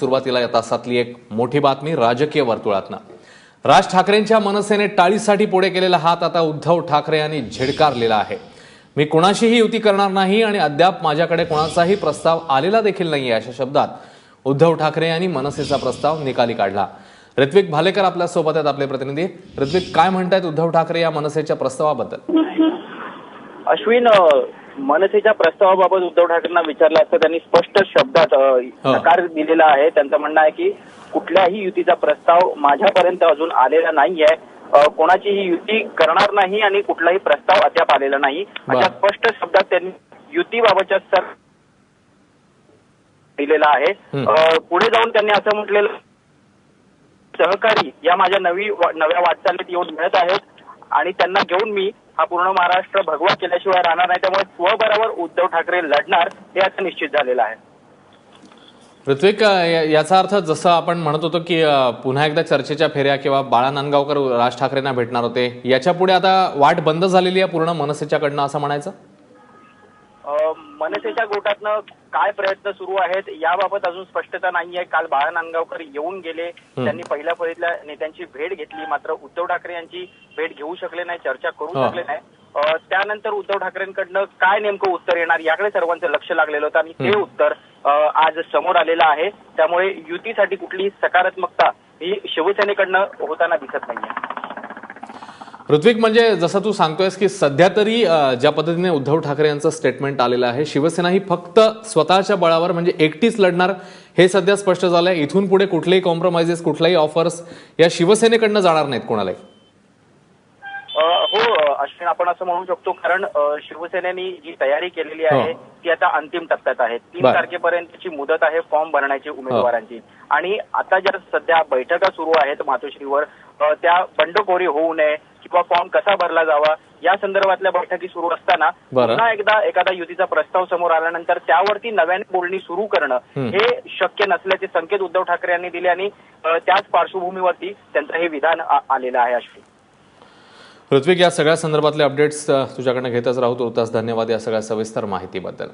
सुरुवातीला या तासातली एक मोठी बातमी राजकीय वर्तुळातनं. राज ठाकरेंच्या मनसेने टाळीसाठी पुढे केलेला हात आता उद्धव ठाकरे यांनी झिडकारलेला आहे. मी कुणाशीही युती करणार नाही आणि अद्याप माझ्याकडे कोणाचाही प्रस्ताव आलेला देखील नाही अशा शब्दात उद्धव ठाकरे यांनी मनसेचा प्रस्ताव निकाली काढला. ऋत्विक भालेकर आपल्यासोबत आहेत आपले प्रतिनिधी. ऋत्विक काय म्हणतायत उद्धव ठाकरे या मनसेच्या प्रस्तावाबद्दल? अश्विन मनसेच्या प्रस्तावाबाबत उद्धव ठाकरेंना विचारलं असतं त्यांनी स्पष्ट शब्दात हो. नकार दिलेला आहे. त्यांचं म्हणणं आहे की कुठल्याही युतीचा प्रस्ताव माझ्यापर्यंत अजून आलेला नाहीये कोणाचीही युती करणार नाही आणि कुठलाही प्रस्ताव अद्याप आलेला नाही. अशा स्पष्ट शब्दात त्यांनी युतीबाबतच्या सर दिलेला आहे. पुढे जाऊन त्यांनी असं म्हटलेलं सहकारी या माझ्या नवी नव्या वाटचालीत येऊन मिळत आहेत. आणि त्यांना घेऊन मी हा पूर्ण महाराष्ट्र भगवा केल्याशिवाय राहणार नाही. त्यामुळे स्वबराबर उद्धव ठाकरे लढणार हे आता निश्चित झालेलं आहे. ऋत्विक याचा अर्थ जसं आपण म्हणत होतो की पुन्हा एकदा चर्चेच्या फेऱ्या किंवा बाळा नांदगावकर राज ठाकरेंना भेटणार होते. याच्यापुढे आता वाट बंद झालेली आहे पूर्ण मनसेच्याकडनं असं म्हणायचं? मनसेच्या गोटातनं काय प्रयत्न सुरू आहेत याबाबत अजून स्पष्टता नाहीये. काल बाळा नांदगावकर येऊन गेले. त्यांनी पहिल्या फळीतल्या नेत्यांची भेट घेतली. मात्र उद्धव ठाकरे यांची भेट घेऊ शकले नाही चर्चा करू. शकले नाही. त्यानंतर उद्धव ठाकरेंकडनं काय नेमकं उत्तर येणार याकडे सर्वांचं लक्ष लागलेलं होतं आणि ते उत्तर आज समोर आलेलं आहे. त्यामुळे युतीसाठी कुठली सकारात्मकता ही शिवसेनेकडनं होताना दिसत नाहीये. ऋत्विक म्हणजे जसं तू सांगतोयस की सध्या तरी ज्या पद्धतीने उद्धव ठाकरे यांचं स्टेटमेंट आलेलं आहे शिवसेना ही फक्त स्वतःच्या बळावर म्हणजे एकटीच लढणार हे सध्या स्पष्ट झालंय. इथून पुढे कुठलेही कॉम्प्रोमाइजेस कुठल्याही ऑफर्स या शिवसेनेकडनं जाणार नाहीत कोणालाही. हो अश्विन आपण असं म्हणू शकतो कारण शिवसेनेने जी तयारी केलेली आहे हो. ती आता अंतिम टप्प्यात आहे. तीन. तारखेपर्यंतची मुदत आहे फॉर्म भरण्याची उमेदवारांची. आणि आता ज्या सध्या बैठका सुरू आहेत मातोश्रीवर त्या बंडखोरी होऊ नये किंवा फॉर्म कसा भरला जावा या संदर्भातल्या बैठकी सुरू असताना. पुन्हा एकदा एखादा युतीचा प्रस्ताव समोर आल्यानंतर त्यावरती नव्याने बोलणी सुरू करणं हं. शक्य नसल्याचे संकेत उद्धव ठाकरे यांनी दिले आणि त्याच पार्श्वभूमीवरती त्यांचं हे विधान आलेलं आहे अश्विन ऋत्विक या सगळ्या संदर्भातले अपडेट्स तुझ्याकडनं घेतच राहू तुर्तास धन्यवाद या सगळ्या सविस्तर माहितीबद्दल